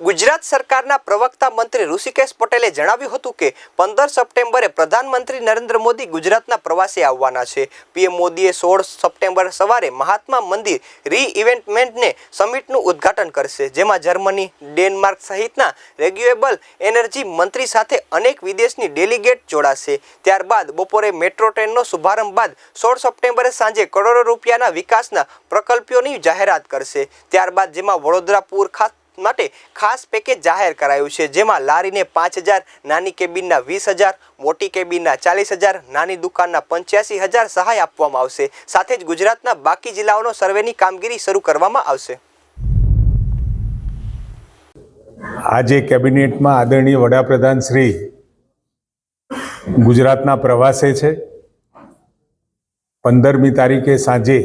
ગુજરાત સરકારના પ્રવક્તા મંત્રી ઋષિકેશ પટેલે જણાવ્યું હતું કે, પંદર સપ્ટેમ્બરે પ્રધાનમંત્રી નરેન્દ્ર મોદી ગુજરાતના પ્રવાસે આવવાના છે. પીએમ મોદીએ સોળ સપ્ટેમ્બર સવારે મહાત્મા મંદિર રી ઇવેન્ટમેન્ટને સમિટનું ઉદ્ઘાટન કરશે, જેમાં જર્મની, ડેનમાર્ક સહિતના રેગ્યુએબલ એનર્જી મંત્રી સાથે અનેક વિદેશની ડેલિગેટ જોડાશે. ત્યારબાદ બપોરે મેટ્રો ટ્રેનનો શુભારંભ બાદ સોળ સપ્ટેમ્બરે સાંજે કરોડો રૂપિયાના વિકાસના પ્રકલ્પોની જાહેરાત કરશે. ત્યારબાદ જેમાં વડોદરા, પૂર ખાત માટે ખાસ પેકેજ જાહેર કરાયું છે, જેમાં લારીને પાંચ હજાર, નાની કેબિનના વીસ હજાર, મોટી કેબિનના ચાલીસ હજાર, નાની દુકાનના પંચ્યાસી હજાર સહાય આપવામાં આવશે. સાથે જ ગુજરાતના બાકી જિલ્લાઓનો સર્વેની કામગીરી શરૂ કરવામાં આવશે. આજે કેબિનેટમાં આદરણીય વડાપ્રધાન શ્રી ગુજરાતના પ્રવાસે છે. પંદરમી તારીખે સાંજે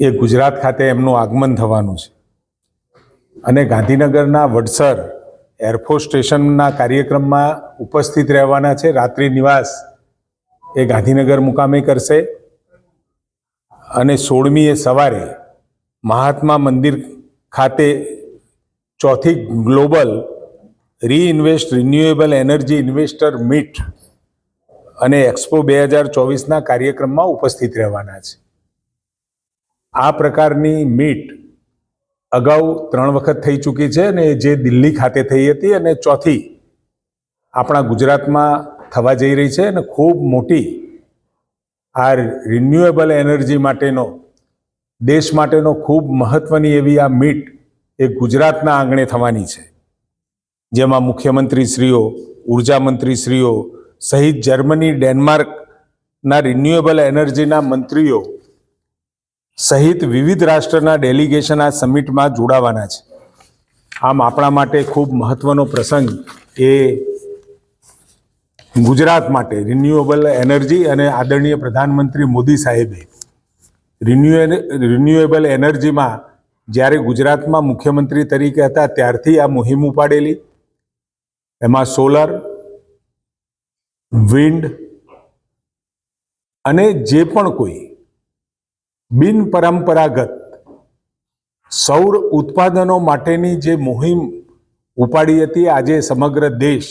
એ ગુજરાત ખાતે એમનું આગમન થવાનું છે. અને ગાંધીનગરના વડસર એરફોર્સ સ્ટેશનના કાર્યક્રમમાં ઉપસ્થિત રહેવાના છે. રાત્રિ નિવાસ એ ગાંધીનગર મુકામે કરશે. અને સોળમીએ સવારે મહાત્મા મંદિર ખાતે ચોથી global reinvest renewable energy investor meet અને એક્સપો બે હજાર ચોવીસના કાર્યક્રમમાં ઉપસ્થિત રહેવાના છે. આ પ્રકારની મીટ અગાઉ ત્રણ વખત થઈ ચૂકી છે અને જે દિલ્હી ખાતે થઈ હતી અને ચોથી આપણા ગુજરાતમાં થવા જઈ રહી છે અને ખૂબ મોટી આ રિન્યુએબલ એનર્જી માટેનો, દેશ માટેનો ખૂબ મહત્વની એવી આ મીટ એ ગુજરાતના આંગણે થવાની છે. જેમાં મુખ્યમંત્રીશ્રીઓ, ઊર્જા મંત્રીશ્રીઓ, સહિત જર્મની ડેનમાર્કના રિન્યુએબલ એનર્જીના મંત્રીઓ સહિત વિવિધ રાષ્ટ્રના ડેલિગેશન આ સમિટમાં જોડાવાના છે. આમ આપણા માટે ખૂબ મહત્વનો પ્રસંગ એ ગુજરાત માટે રિન્યુએબલ એનર્જી અને આદરણીય પ્રધાનમંત્રી મોદી સાહેબે. રિન્યુએ રિન્યુએબલ એનર્જીમાં જ્યારે ગુજરાતમાં મુખ્યમંત્રી તરીકે હતા ત્યારથી આ મુહિમ ઉપાડેલી. એમાં સોલર વિન્ડ અને જે પણ કોઈ બિન પરંપરાગત સૌર ઉત્પાદનો માટેની જે મુહિમ ઉપાડી હતી આજે સમગ્ર દેશ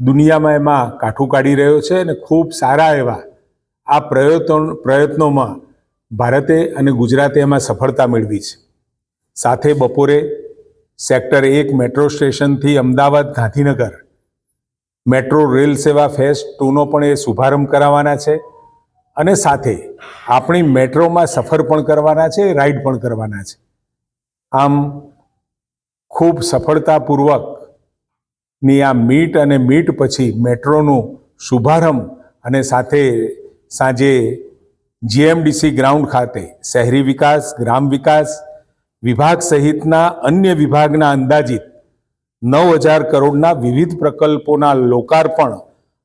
દુનિયામાં એમાં કાઠું કાઢી રહ્યો છે અને ખૂબ સારા એવા આ પ્રયત્નો પ્રયત્નોમાં ભારતે અને ગુજરાતે એમાં સફળતા મેળવી છે. સાથે બપોરે સેક્ટર એક મેટ્રો સ્ટેશનથી અમદાવાદ ગાંધીનગર મેટ્રો રેલ સેવા ફેઝ ટુનો પણ એ શુભારંભ કરાવવાના છે. અને સાથે આપણી મેટ્રોમાં સફર પણ કરવાના છે, રાઈડ પણ કરવાના છે. આમ ખૂબ સફળતાપૂર્વકની આ મીટ અને મીટ પછી મેટ્રોનું શુભારંભ અને સાથે સાંજે જીએમડીસી ગ્રાઉન્ડ ખાતે શહેરી વિકાસ, ગ્રામ વિકાસ વિભાગ સહિતના અન્ય વિભાગના અંદાજિત નવ હજાર કરોડના વિવિધ પ્રકલ્પોના લોકાર્પણ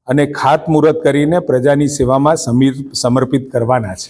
અને ખાતમુહૂર્ત કરીને પ્રજાની સેવામાં સમીર સમર્પિત કરવાના છે.